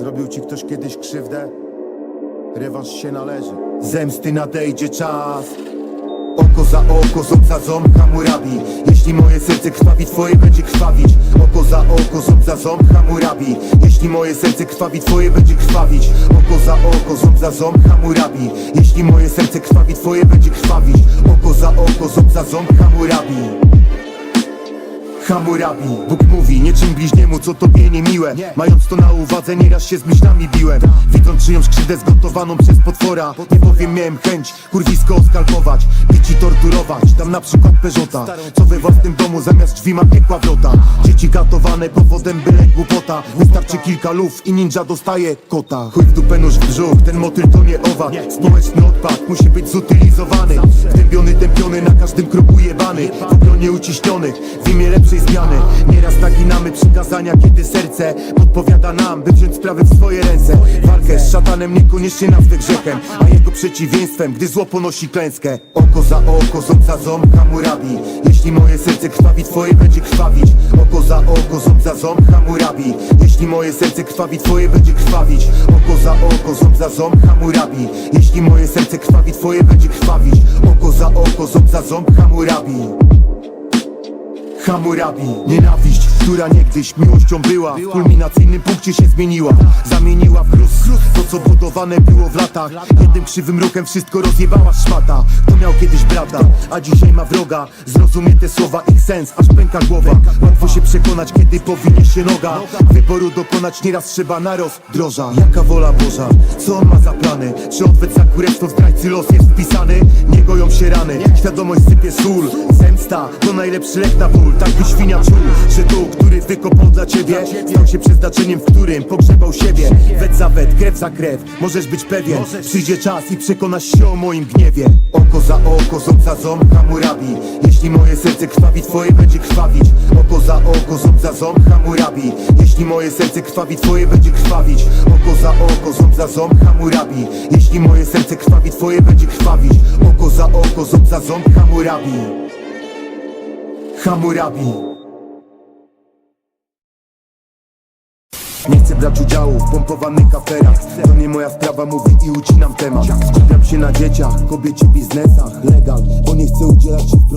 Zrobił ci ktoś kiedyś krzywdę? Rewanż się należy. Zemsty nadejdzie czas. Oko za oko, ząb za ząb, Hammurabi Jeśli moje serce krwawi, twoje będzie krwawić. Oko za oko, ząb za ząb, Hammurabi Jeśli moje serce krwawi, twoje będzie krwawić. Oko za oko, ząb za ząb, Hammurabi Jeśli moje serce krwawi, twoje będzie krwawić. Oko za oko, ząb za ząb, Hammurabi Hammurabi Bóg mówi, nie czym bliźniemu, co tobie niemiłe. Mając to na uwadze, nieraz się z myślami biłem. Widząc czyjąś krzywdę zgotowaną przez potwora. Nie powiem, miałem chęć kurwisko oskalpować Bić i torturować, tam na przykład Peżota Co we własnym domu zamiast drzwi ma piekła wrota Dzieci gatowane powodem byle głupota. Wystarczy kilka luf i ninja dostaje kota. Chuj w dupę nóż w brzuch, ten motyl to nie owad Społeczny odpad musi być zutylizowany. Wtępiony, tępiony, na każdym kroku jebany. W obronie uciśnionych, w imię lepszej zmiany. Nieraz naginamy przykazania, kiedy serce Podpowiada nam, by wziąć sprawy w swoje ręce. Walkę z szatanem niekoniecznie nazwę grzechem A jego przeciwieństwem, gdy zło ponosi klęskę. Oko za oko, ząb za ząb, Hammurabi Jeśli moje serce krwawi, twoje będzie krwawić. Oko za oko, ząb za ząb, Hammurabi Jeśli moje serce krwawi, twoje będzie krwawić. Oko za oko, ząb za ząb, Hammurabi Jeśli moje serce krwawi, twoje będzie krwawić. Oko za oko, ząb za ząb, Hammurabi Hammurabi Nienawiść, która niegdyś miłością była. W kulminacyjnym punkcie się zmieniła. Zamieniła w gruz To co budowane było w latach. Jednym krzywym ruchem wszystko rozjebała szmata. Kto miał kiedyś brata, a dzisiaj ma wroga. Zrozumie te słowa, ich sens, aż pęka głowa. Łatwo się przekonać, kiedy powinie się noga. Wyboru dokonać nieraz trzeba na rozdroża. Jaka wola Boża, co on ma za plany? Czy odwet za kurestwo w zdrajcy? Los jest wpisany? Nie goją się rany, świadomość sypie sól. Zemsta to najlepszy lek na ból. Tak by świnia czuł, że tu, który wykopał dla ciebie Stał się przeznaczeniem, w którym pogrzebał siebie. Wet za wet, krew za krew, możesz być pewien Przyjdzie czas i przekonasz się o moim gniewie. Oko za oko, ząb za ząb, Hammurabi. Jeśli moje serce krwawi, twoje będzie krwawić. Oko za oko, ząb za ząb, Hammurabi. Jeśli moje serce krwawi, twoje będzie krwawić. Oko za oko, ząb za ząb, Hammurabi. Jeśli moje serce krwawi, twoje będzie krwawić. Oko za oko, ząb za ząb, Hammurabi. Hammurabi Nie chcę brać udziału w pompowanych aferach To nie moja sprawa, mówi i ucinam temat. Skupiam się na dzieciach, kobiecie, biznesach. Legal, bo nie chcę udzielać się w